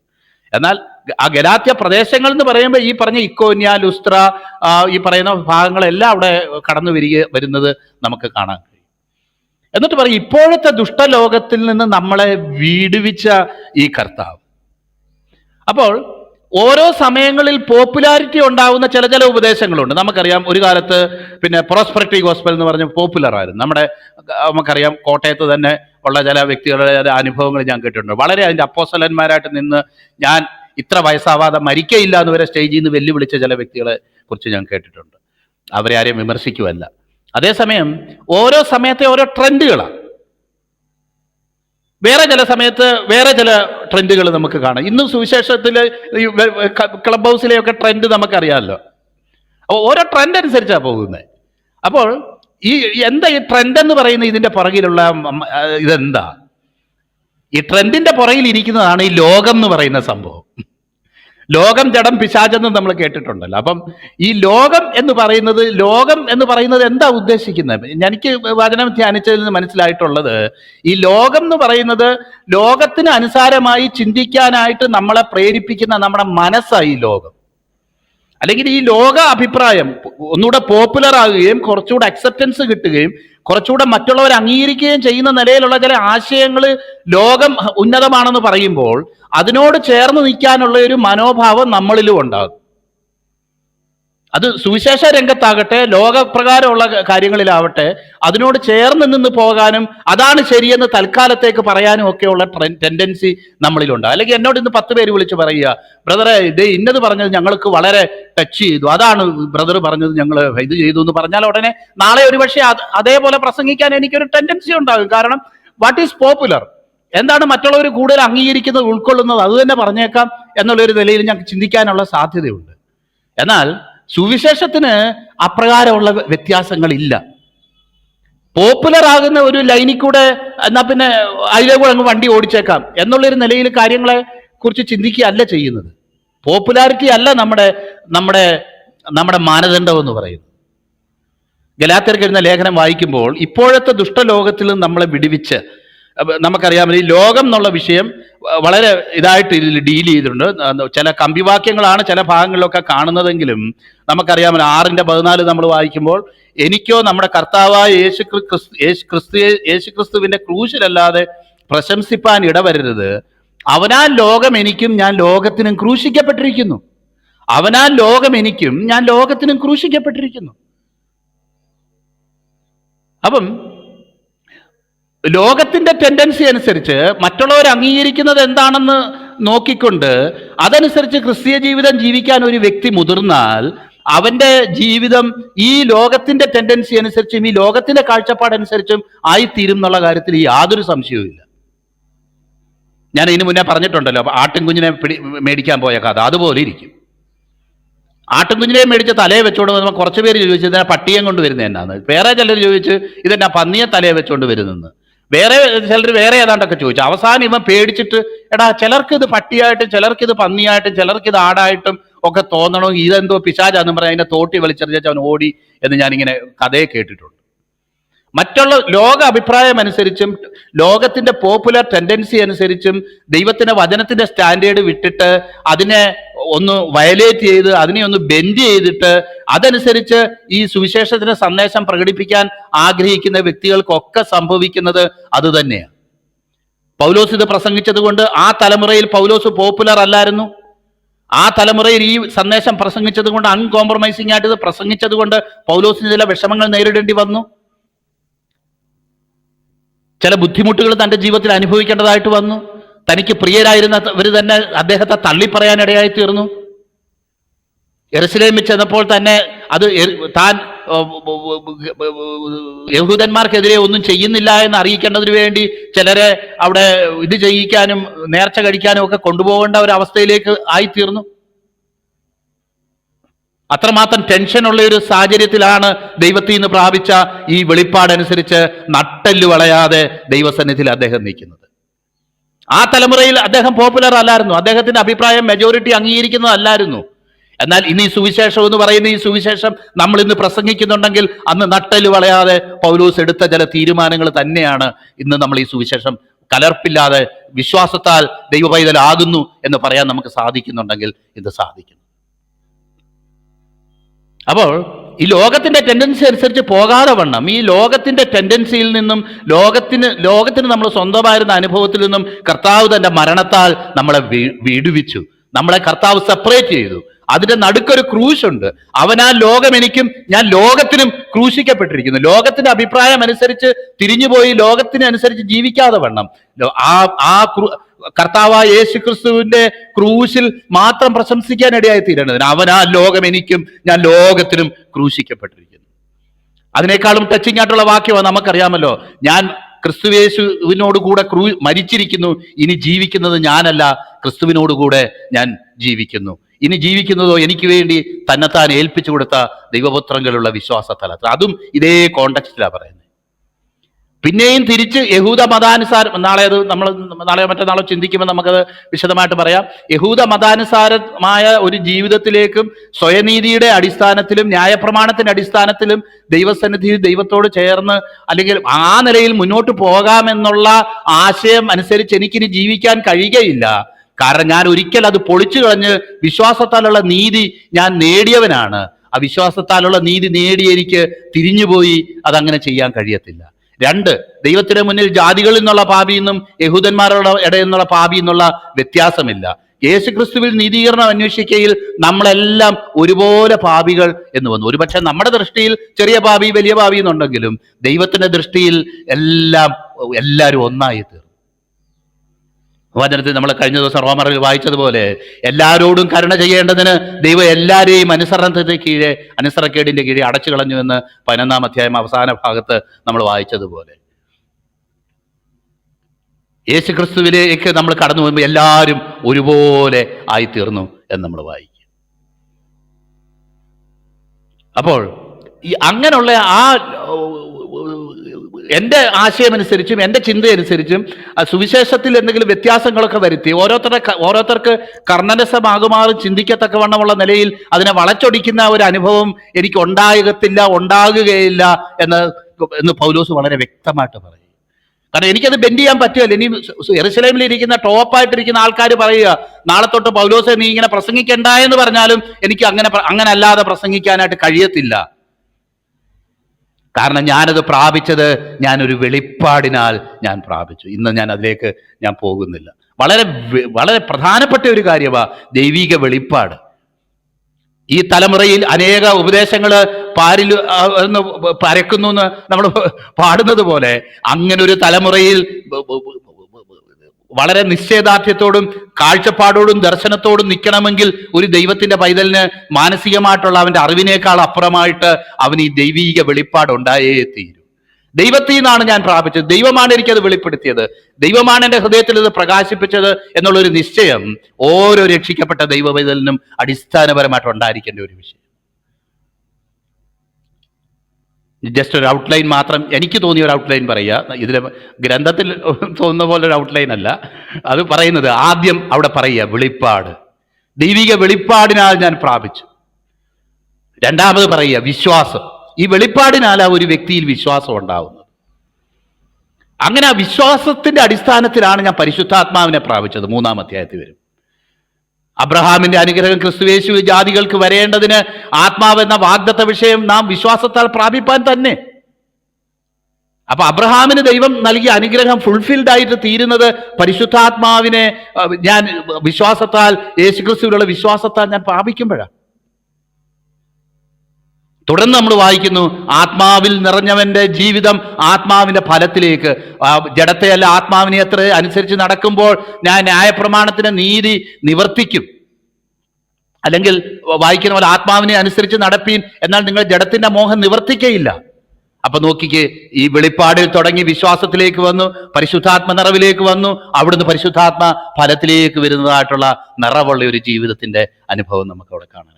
Speaker 1: എന്നാൽ ആ ഗലാത്യ പ്രദേശങ്ങൾ എന്ന് പറയുമ്പോൾ ഈ പറഞ്ഞ ഇക്കോന്യ ലുസ്ത്ര ഈ പറയുന്ന ഭാഗങ്ങളെല്ലാം അവിടെ കടന്നു വരിക വരുന്നത് നമുക്ക് കാണാൻ കഴിയും. എന്നിട്ട് പറയും ഇപ്പോഴത്തെ ദുഷ്ടലോകത്തിൽ നിന്ന് നമ്മളെ വീടുവിച്ച ഈ കർത്താവ്. അപ്പോൾ ഓരോ സമയങ്ങളിൽ പോപ്പുലാരിറ്റി ഉണ്ടാവുന്ന ചില ചില ഉപദേശങ്ങളുണ്ട്. നമുക്കറിയാം ഒരു കാലത്ത് പിന്നെ പ്രോസ്പെറിറ്റി ഗോസ്പൽ എന്ന് പറഞ്ഞ പോപ്പുലർ ആയിരുന്നു നമ്മുടെ നമുക്കറിയാം കോട്ടയത്ത് തന്നെ ഉള്ള ചില വ്യക്തികളുടെ ചില അനുഭവങ്ങൾ ഞാൻ കേട്ടിട്ടുണ്ട്. വളരെ അതിന്റെ അപ്പോസലന്മാരായിട്ട് നിന്ന് ഞാൻ ഇത്ര വയസ്സാവാതെ മരിക്കയില്ല എന്ന് വരെ സ്റ്റേജിൽ നിന്ന് വെല്ലുവിളിച്ച ചില വ്യക്തികളെ കുറിച്ച് ഞാൻ കേട്ടിട്ടുണ്ട്. അവരെ ആരെയും വിമർശിക്കുമല്ല അതേസമയം ഓരോ സമയത്തെ ഓരോ ട്രെൻഡുകളാണ്. വേറെ ചില സമയത്ത് വേറെ ചില ട്രെൻഡുകൾ നമുക്ക് കാണാം. ഇന്നും സുവിശേഷത്തിൽ ക്ലബ് ഹൗസിലെയൊക്കെ ട്രെൻഡ് നമുക്കറിയാമല്ലോ. അപ്പോൾ ഓരോ ട്രെൻഡ് അനുസരിച്ചാണ് പോകുന്നത്. അപ്പോൾ ഈ എന്താ ഈ ട്രെൻഡ് എന്ന് പറയുന്ന ഇതിന്റെ പുറകിലുള്ള ഇതെന്താ? ഈ ട്രെൻഡിന്റെ പുറകിൽ ഇരിക്കുന്നതാണ് ഈ ലോകം എന്ന് പറയുന്ന സംഭവം. ലോകം ജഡം പിശാചെന്ന് നമ്മൾ കേട്ടിട്ടുണ്ടല്ലോ. അപ്പം ഈ ലോകം എന്ന് പറയുന്നത് ലോകം എന്ന് പറയുന്നത് എന്താ ഉദ്ദേശിക്കുന്നത്? എനിക്ക് വചനം ധ്യാനിച്ചതിൽ നിന്ന് മനസ്സിലായിട്ടുള്ളത് ഈ ലോകം എന്ന് പറയുന്നത് ലോകത്തിന് അനുസാരമായി ചിന്തിക്കാനായിട്ട് നമ്മളെ പ്രേരിപ്പിക്കുന്ന നമ്മുടെ മനസ്സായി ലോകം. അല്ലെങ്കിൽ ഈ ലോക അഭിപ്രായം ഒന്നുകൂടെ പോപ്പുലർ ആകുകയും കുറച്ചുകൂടെ അക്സെപ്റ്റൻസ് കിട്ടുകയും കുറച്ചുകൂടെ മറ്റുള്ളവർ അംഗീകരിക്കുകയും ചെയ്യുന്ന നിലയിലുള്ള ചില ആശയങ്ങൾ ലോകം ഉന്നതമാണെന്ന് പറയുമ്പോൾ അതിനോട് ചേർന്ന് നിൽക്കാനുള്ള ഒരു മനോഭാവം നമ്മളിലും ഉണ്ടാകും. അത് സുവിശേഷ രംഗത്താകട്ടെ ലോകപ്രകാരമുള്ള കാര്യങ്ങളിലാവട്ടെ അതിനോട് ചേർന്ന് നിന്ന് പോകാനും അതാണ് ശരിയെന്ന് തൽക്കാലത്തേക്ക് പറയാനും ഒക്കെയുള്ള ടെൻഡൻസി നമ്മളിലുണ്ട്. അല്ലെങ്കിൽ എന്നോട് ഇന്ന് പത്ത് പേര് വിളിച്ച് പറയുക ബ്രദറെ ഇത് ഇന്നത് പറഞ്ഞത് ഞങ്ങൾക്ക് വളരെ ടച്ച് ചെയ്തു. അതാണ് ബ്രദർ പറഞ്ഞത് ഞങ്ങൾ ഇത് ചെയ്തു എന്ന് പറഞ്ഞാൽ ഉടനെ നാളെ ഒരുപക്ഷെ അത് അതേപോലെ പ്രസംഗിക്കാൻ എനിക്കൊരു ടെൻഡൻസി ഉണ്ടാകും. കാരണം വാട്ട് ഈസ് പോപ്പുലർ എന്താണ് മറ്റുള്ളവർ കൂടുതൽ അംഗീകരിക്കുന്നത് ഉൾക്കൊള്ളുന്നത്? അത് തന്നെ പറഞ്ഞേക്കാം എന്നുള്ളൊരു നിലയിൽ ഞങ്ങൾക്ക് ചിന്തിക്കാനുള്ള സാധ്യതയുണ്ട്. എന്നാൽ സുവിശേഷത്തിന് അപ്രകാരമുള്ള വ്യത്യാസങ്ങളില്ല. പോപ്പുലർ ആകുന്ന ഒരു ലൈനിൽ കൂടെ എന്നാ പിന്നെ അതിലെ കൂടെ അങ്ങ് വണ്ടി ഓടിച്ചേക്കാം എന്നുള്ളൊരു നിലയിൽ കാര്യങ്ങളെ കുറിച്ച് ചിന്തിക്കുകയല്ല ചെയ്യുന്നത്. പോപ്പുലാരിറ്റി അല്ല നമ്മുടെ നമ്മുടെ നമ്മുടെ മാനദണ്ഡം എന്ന് പറയുന്നത്. ഗലാത്യർക്ക് എഴുന്ന ലേഖനം വായിക്കുമ്പോൾ ഇപ്പോഴത്തെ ദുഷ്ടലോകത്തിൽ നമ്മളെ വിടിവിച്ച് നമുക്കറിയാം ഈ ലോകം എന്നുള്ള വിഷയം വളരെ ഇതായിട്ട് ഇതിൽ ഡീൽ ചെയ്തിട്ടുണ്ട്. ചില കമ്പിവാക്യങ്ങളാണ് ചില ഭാഗങ്ങളിലൊക്കെ കാണുന്നതെങ്കിലും നമുക്കറിയാമല്ലോ ആറിന്റെ പതിനാല് നമ്മൾ വായിക്കുമ്പോൾ എനിക്കോ നമ്മുടെ കർത്താവായ യേശു ക്രിസ്തു യേശു ക്രിസ്തുവിന്റെ ക്രൂശിലല്ലാതെ പ്രശംസിപ്പാൻ ഇടവരരുത്. അവനാൽ ലോകം എനിക്കും ഞാൻ ലോകത്തിനും ക്രൂശിക്കപ്പെട്ടിരിക്കുന്നു. അവനാൽ ലോകം എനിക്കും ഞാൻ ലോകത്തിനും ക്രൂശിക്കപ്പെട്ടിരിക്കുന്നു. അപ്പം ലോകത്തിന്റെ ടെൻഡൻസി അനുസരിച്ച് മറ്റുള്ളവർ അംഗീകരിക്കുന്നത് എന്താണെന്ന് നോക്കിക്കൊണ്ട് അതനുസരിച്ച് ക്രിസ്തീയ ജീവിതം ജീവിക്കാൻ ഒരു വ്യക്തി മുതിർന്നാൽ അവന്റെ ജീവിതം ഈ ലോകത്തിന്റെ ടെൻഡൻസി അനുസരിച്ചും ഈ ലോകത്തിന്റെ കാഴ്ചപ്പാടനുസരിച്ചും ആയിത്തീരും എന്നുള്ള കാര്യത്തിൽ യാതൊരു സംശയവുമില്ല. ഞാൻ ഇതിനു മുന്നേ പറഞ്ഞിട്ടുണ്ടല്ലോ ആട്ടിൻകുഞ്ഞിനെ പിടി മേടിക്കാൻ പോയ കഥ അതുപോലെ ഇരിക്കും. ആട്ടിൻകുഞ്ഞിനെ മേടിച്ച തലയെ വെച്ചുകൊണ്ട് വന്നപ്പോൾ കുറച്ച് പേര് ചോദിച്ചു ഇതാ പട്ടിയെ കൊണ്ട് വരുന്നത് എന്നാന്ന് വേറെ ചിലർ ചോദിച്ച് ഇതെന്നാ പന്നിയെ തലയെ വെച്ചുകൊണ്ട് വരുന്നെന്ന് വേറെ ചിലർ വേറെ ഏതാണ്ടൊക്കെ ചോദിച്ചു. അവസാനം ഇവൻ പേടിച്ചിട്ട് എടാ ചിലർക്ക് ഇത് പട്ടിയായിട്ടും ചിലർക്ക് ഇത് പന്നിയായിട്ടും ചിലർക്ക് ഇത് ആടായിട്ടും ഒക്കെ തോന്നണമെങ്കിൽ ഇതെന്തോ പിശാചാന്ന് പറഞ്ഞാൽ അതിന്റെ തോട്ടി വലിച്ചെറിഞ്ഞാൽ അവൻ ഓടി എന്ന് ഞാനിങ്ങനെ കഥയെ കേട്ടിട്ടുണ്ട്. മറ്റുള്ള ലോക അഭിപ്രായം അനുസരിച്ചും ലോകത്തിന്റെ പോപ്പുലർ ടെൻഡൻസി അനുസരിച്ചും ദൈവത്തിന്റെ വചനത്തിന്റെ സ്റ്റാൻഡേർഡ് വിട്ടിട്ട് അതിനെ ഒന്ന് വയലേറ്റ് ചെയ്ത് അതിനെ ഒന്ന് ബെൻഡ് ചെയ്തിട്ട് അതനുസരിച്ച് ഈ സുവിശേഷത്തിന്റെ സന്ദേശം പ്രകടിപ്പിക്കാൻ ആഗ്രഹിക്കുന്ന വ്യക്തികൾക്കൊക്കെ സംഭവിക്കുന്നത് അത് പൗലോസ് ഇത് പ്രസംഗിച്ചത് ആ തലമുറയിൽ പൗലോസ് പോപ്പുലർ അല്ലായിരുന്നു. ആ തലമുറയിൽ ഈ സന്ദേശം പ്രസംഗിച്ചത് കൊണ്ട് അൺകോംപ്രമൈസിംഗ് ആയിട്ട് ഇത് പ്രസംഗിച്ചത് കൊണ്ട് പൗലോസിന് ചില വിഷമങ്ങൾ നേരിടേണ്ടി വന്നു. ചില ബുദ്ധിമുട്ടുകൾ തന്റെ ജീവിതത്തിൽ അനുഭവിക്കേണ്ടതായിട്ട് വന്നു. തനിക്ക് പ്രിയരായിരുന്ന ഇവർ തന്നെ അദ്ദേഹത്തെ തള്ളിപ്പറയാനിടയായി തീർന്നു. എറുസലേമിൽ ചെന്നപ്പോൾ തന്നെ അത് താൻ യഹൂദന്മാർക്കെതിരെ ഒന്നും ചെയ്യുന്നില്ല എന്ന് അറിയിക്കേണ്ടതിന് വേണ്ടി ചിലരെ അവിടെ ഇത് ചെയ്യിക്കാനും നേർച്ച കഴിക്കാനും ഒക്കെ കൊണ്ടുപോകേണ്ട ഒരു അവസ്ഥയിലേക്ക് ആയിത്തീർന്നു. അത്രമാത്രം ടെൻഷനുള്ള ഒരു സാഹചര്യത്തിലാണ് ദൈവത്തിൽ നിന്ന് പ്രാപിച്ച ഈ വെളിപ്പാടനുസരിച്ച് നട്ടെല്ല് വളയാതെ ദൈവസന്നിധിയിൽ അദ്ദേഹം നിൽക്കുന്നത്. ആ തലമുറയിൽ അദ്ദേഹം പോപ്പുലർ അല്ലായിരുന്നു. അദ്ദേഹത്തിന്റെ അഭിപ്രായം മെജോറിറ്റി അംഗീകരിക്കുന്നതല്ലായിരുന്നു. എന്നാൽ ഇന്ന് ഈ സുവിശേഷം എന്ന് പറയുന്ന ഈ സുവിശേഷം നമ്മൾ ഇന്ന് പ്രസംഗിക്കുന്നുണ്ടെങ്കിൽ അന്ന് നട്ടൽ വളയാതെ പൗലൂസ് എടുത്ത ചില തീരുമാനങ്ങൾ തന്നെയാണ് ഇന്ന് നമ്മൾ ഈ സുവിശേഷം കലർപ്പില്ലാതെ വിശ്വാസത്താൽ ദൈവപൈതലാകുന്നു എന്ന് പറയാൻ നമുക്ക് സാധിക്കുന്നുണ്ടെങ്കിൽ ഇത് സാധിക്കുന്നു. അപ്പോൾ ഈ ലോകത്തിന്റെ ടെൻഡൻസി അനുസരിച്ച് പോകാതെ വണ്ണം. ഈ ലോകത്തിന്റെ ടെൻഡൻസിയിൽ നിന്നും ലോകത്തിന് ലോകത്തിന് നമ്മൾ സ്വന്തമായിരുന്ന അനുഭവത്തിൽ നിന്നും കർത്താവ് തന്റെ മരണത്താൽ നമ്മളെ വിടുവിച്ചു. നമ്മളെ കർത്താവ് സെപ്പറേറ്റ് ചെയ്തു. അതിന്റെ നടുക്കൊരു ക്രൂശുണ്ട് അവനാ ലോകം എനിക്കും ഞാൻ ലോകത്തിനും ക്രൂശിക്കപ്പെട്ടിരിക്കുന്നു. ലോകത്തിന്റെ അഭിപ്രായം അനുസരിച്ച് തിരിഞ്ഞുപോയി ലോകത്തിന് അനുസരിച്ച് ജീവിക്കാതെ വണ്ണം. ആ ആ ക്രൂ കർത്താവായ യേശു ക്രിസ്തുവിന്റെ ക്രൂശിൽ മാത്രം പ്രശംസിക്കാൻ ഇടയായി തീരേണ്ടതിന് ആ ലോകം എനിക്കും ഞാൻ ലോകത്തിനും ക്രൂശിക്കപ്പെട്ടിരിക്കുന്നു. അതിനേക്കാളും ടച്ചിങ് ആയിട്ടുള്ള വാക്യമാണ് നമുക്കറിയാമല്ലോ. ഞാൻ ക്രിസ്തുവേശുവിനോട് കൂടെ ക്രൂ മരിച്ചിരിക്കുന്നു. ഇനി ജീവിക്കുന്നത് ഞാനല്ല ക്രിസ്തുവിനോട് കൂടെ ഞാൻ ജീവിക്കുന്നു. ഇനി ജീവിക്കുന്നതോ എനിക്ക് വേണ്ടി തന്നെത്താൻ ഏൽപ്പിച്ചു കൊടുത്ത ദൈവപുത്രങ്ങളുള്ള വിശ്വാസ തലത്തിൽ. അതും ഇതേ കോണ്ടക്സ്റ്റിലാണ് പറയുന്നത്. പിന്നെയും തിരിച്ച് യഹൂദ മതാനുസാരം നാളെ അത് നമ്മൾ നാളെ മറ്റന്നാളോ ചിന്തിക്കുമ്പോൾ നമുക്കത് വിശദമായിട്ട് പറയാം. യഹൂദ മതാനുസാരമായ ഒരു ജീവിതത്തിലേക്കും സ്വയനീതിയുടെ അടിസ്ഥാനത്തിലും ന്യായപ്രമാണത്തിന്റെ അടിസ്ഥാനത്തിലും ദൈവസന്നിധിയിൽ ദൈവത്തോട് ചേർന്ന് അല്ലെങ്കിൽ ആ നിലയിൽ മുന്നോട്ട് പോകാമെന്നുള്ള ആശയം അനുസരിച്ച് എനിക്കിനി ജീവിക്കാൻ കഴിയുകയില്ല. കാരണം ഞാൻ ഒരിക്കൽ അത് പൊളിച്ചു കളഞ്ഞ് വിശ്വാസത്താലുള്ള നീതി ഞാൻ നേടിയവനാണ്. ആ വിശ്വാസത്താലുള്ള നീതി നേടി എനിക്ക് തിരിഞ്ഞുപോയി അതങ്ങനെ ചെയ്യാൻ കഴിയത്തില്ല. രണ്ട് ദൈവത്തിന് മുന്നിൽ ജാതികളിൽ നിന്നുള്ള പാപി എന്നും യഹൂദന്മാരുടെ ഇടയിൽ നിന്നുള്ള പാപി എന്നുള്ള വ്യത്യാസമില്ല. യേശുക്രിസ്തുവിൽ നീതീകരണം അന്വേഷിക്കയിൽ നമ്മളെല്ലാം ഒരുപോലെ പാപികൾ എന്ന് വന്നു. ഒരുപക്ഷെ നമ്മുടെ ദൃഷ്ടിയിൽ ചെറിയ പാപി വലിയ പാപി എന്നുണ്ടെങ്കിലും ദൈവത്തിന്റെ ദൃഷ്ടിയിൽ എല്ലാം എല്ലാവരും ഒന്നായി തീർന്നു. വചനത്തിൽ നമ്മൾ കഴിഞ്ഞ ദിവസം റോമറിൽ വായിച്ചതുപോലെ എല്ലാവരോടും കരുണ ചെയ്യേണ്ടതിന് ദൈവം എല്ലാവരെയും അനുസരണത്തിന് കീഴെ അനുസരണക്കേടിന്റെ കീഴെ അടച്ചു കളഞ്ഞു എന്ന് പതിനൊന്നാം അധ്യായം അവസാന ഭാഗത്ത് നമ്മൾ വായിച്ചതുപോലെ. യേശു ക്രിസ്തുവിലേക്ക് നമ്മൾ കടന്നു പോകുമ്പോൾ എല്ലാവരും ഒരുപോലെ ആയിത്തീർന്നു എന്ന് നമ്മൾ വായിക്കും. അപ്പോൾ ഈ അങ്ങനെയുള്ള ആ എന്റെ ആശയമനുസരിച്ചും എന്റെ ചിന്തയനുസരിച്ചും സുവിശേഷത്തിൽ എന്തെങ്കിലും വ്യത്യാസങ്ങളൊക്കെ വരുത്തി ഓരോരുത്തരുടെ ഓരോരുത്തർക്ക് കർണരസമാകുമാറും ചിന്തിക്കത്തക്കവണ്ണമുള്ള നിലയിൽ അതിനെ വളച്ചൊടിക്കുന്ന ഒരു അനുഭവം എനിക്ക് ഉണ്ടാകത്തില്ല ഉണ്ടാകുകയില്ല എന്ന് എന്ന് പൗലോസ് വളരെ വ്യക്തമായിട്ട് പറയും. കാരണം എനിക്കത് ബെൻഡ് ചെയ്യാൻ പറ്റുമല്ല. ഇനി എറുസലേമിൽ ഇരിക്കുന്ന ടോപ്പായിട്ടിരിക്കുന്ന ആൾക്കാർ പറയുക നാളെ തൊട്ട് പൗലോസെ നീ ഇങ്ങനെ പ്രസംഗിക്കണ്ട എന്ന് പറഞ്ഞാലും എനിക്ക് അങ്ങനെ അങ്ങനെ അല്ലാതെ പ്രസംഗിക്കാനായിട്ട് കഴിയത്തില്ല. കാരണം ഞാനത് പ്രാപിച്ചത് ഞാനൊരു വെളിപ്പാടിനാൽ ഞാൻ പ്രാപിച്ചു. ഇന്ന് ഞാൻ അതിലേക്ക് ഞാൻ പോകുന്നില്ല. വളരെ വളരെ പ്രധാനപ്പെട്ട ഒരു കാര്യമാണ് ദൈവിക വെളിപ്പാട്. ഈ തലമുറയിൽ അനേക ഉപദേശങ്ങൾ പാരിൽ പരക്കുന്നു എന്ന് നമ്മൾ പാടുന്നത് പോലെ അങ്ങനെ ഒരു തലമുറയിൽ വളരെ നിശ്ചയദാർഢ്യത്തോടും കാഴ്ചപ്പാടോടും ദർശനത്തോടും നിൽക്കണമെങ്കിൽ ഒരു ദൈവത്തിന്റെ പൈതലിന് മാനസികമായിട്ടുള്ള അവന്റെ അറിവിനേക്കാൾ അപ്പുറമായിട്ട് അവന് ഈ ദൈവീക വെളിപ്പാട് ഉണ്ടായേ തീരും. ദൈവത്തിൽ നിന്നാണ് ഞാൻ പ്രാപിച്ചത്. ദൈവമാണ് എനിക്കത് വെളിപ്പെടുത്തിയത്. ദൈവമാണ് എന്റെ ഹൃദയത്തിൽ ഇത് പ്രകാശിപ്പിച്ചത് എന്നുള്ളൊരു നിശ്ചയം ഓരോ രക്ഷിക്കപ്പെട്ട ദൈവ പൈതലിനും അടിസ്ഥാനപരമായിട്ട് ഉണ്ടായിരിക്കേണ്ട ഒരു വിഷയം. ജസ്റ്റ് ഒരു ഔട്ട്ലൈൻ മാത്രം എനിക്ക് തോന്നിയ ഒരു ഔട്ട്ലൈൻ പറയുക. ഇതിൽ ഗ്രന്ഥത്തിൽ തോന്നുന്ന പോലെ ഒരു ഔട്ട്ലൈൻ അല്ല. അത് പറയുന്നത് ആദ്യം അവിടെ പറയുക വെളിപ്പാട്. ദൈവിക വെളിപ്പാടിനാൽ ഞാൻ പ്രാപിച്ചു. രണ്ടാമത് പറയുക വിശ്വാസം. ഈ വെളിപ്പാടിനാലാ ഒരു വ്യക്തിയിൽ വിശ്വാസം ഉണ്ടാവുന്നത്. അങ്ങനെ ആ വിശ്വാസത്തിന്റെ അടിസ്ഥാനത്തിലാണ് ഞാൻ പരിശുദ്ധാത്മാവിനെ പ്രാപിച്ചത്. മൂന്നാം അധ്യായത്തിൽ വരും. അബ്രഹാമിന്റെ അനുഗ്രഹം ക്രിസ്തുവേശു ജാതികൾക്ക് വരേണ്ടതിന് ആത്മാവെന്ന വാഗ്ദത്ത വിഷയം നാം വിശ്വാസത്താൽ പ്രാപിപ്പാൻ തന്നെ. അപ്പൊ അബ്രഹാമിന് ദൈവം നൽകിയ അനുഗ്രഹം ഫുൾഫിൽഡ് ആയിട്ട് തീരുന്നത് പരിശുദ്ധാത്മാവിനെ ഞാൻ വിശ്വാസത്താൽ യേശുക്രിസ്തുവിലുള്ള വിശ്വാസത്താൽ ഞാൻ പ്രാപിക്കുമ്പോഴാണ്. തുടർന്ന് നമ്മൾ വായിക്കുന്നു ആത്മാവിൽ നിറഞ്ഞവന്റെ ജീവിതം ആത്മാവിന്റെ ഫലത്തിലേക്ക്. ജഡത്തെയല്ല ആത്മാവിനെ എത്ര അനുസരിച്ച് നടക്കുമ്പോൾ ഞാൻ ന്യായപ്രമാണത്തിന് നീതി നിവർത്തിക്കും. അല്ലെങ്കിൽ വായിക്കുന്ന പോലെ ആത്മാവിനെ അനുസരിച്ച് നടപ്പീൻ എന്നാൽ നിങ്ങൾ ജഡത്തിന്റെ മോഹം നിവർത്തിക്കയില്ല. അപ്പൊ നോക്കിക്ക് ഈ വെളിപ്പാടിൽ തുടങ്ങി വിശ്വാസത്തിലേക്ക് വന്നു പരിശുദ്ധാത്മ നിറവിലേക്ക് വന്നു അവിടുന്ന് പരിശുദ്ധാത്മ ഫലത്തിലേക്ക് വരുന്നതായിട്ടുള്ള നിറവുള്ള ഒരു ജീവിതത്തിന്റെ അനുഭവം നമുക്ക് അവിടെ കഴിയും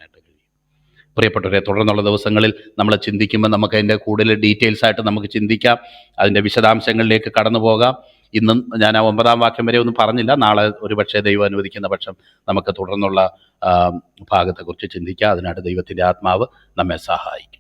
Speaker 1: പ്രിയപ്പെട്ടവരെ തുടർന്നുള്ള ദിവസങ്ങളിൽ നമ്മൾ ചിന്തിക്കുമ്പോൾ നമുക്ക് അതിന്റെ കൂടുതൽ ഡീറ്റെയിൽസ് ആയിട്ട് നമുക്ക് ചിന്തിക്കാം. അതിന്റെ വിശദാംശങ്ങളിലേക്ക് കടന്നു പോകാം. ഇന്നും ഞാൻ ആ ഒമ്പതാം വാക്യം വരെ ഒന്നും പറഞ്ഞില്ല. നാളെ ഒരു പക്ഷേ ദൈവം അനുവദിക്കുന്ന പക്ഷം നമുക്ക് തുടർന്നുള്ള ഭാഗത്തെക്കുറിച്ച് ചിന്തിക്കാം. അതിനായിട്ട് ദൈവത്തിന്റെ ആത്മാവ് നമ്മെ സഹായിക്കും.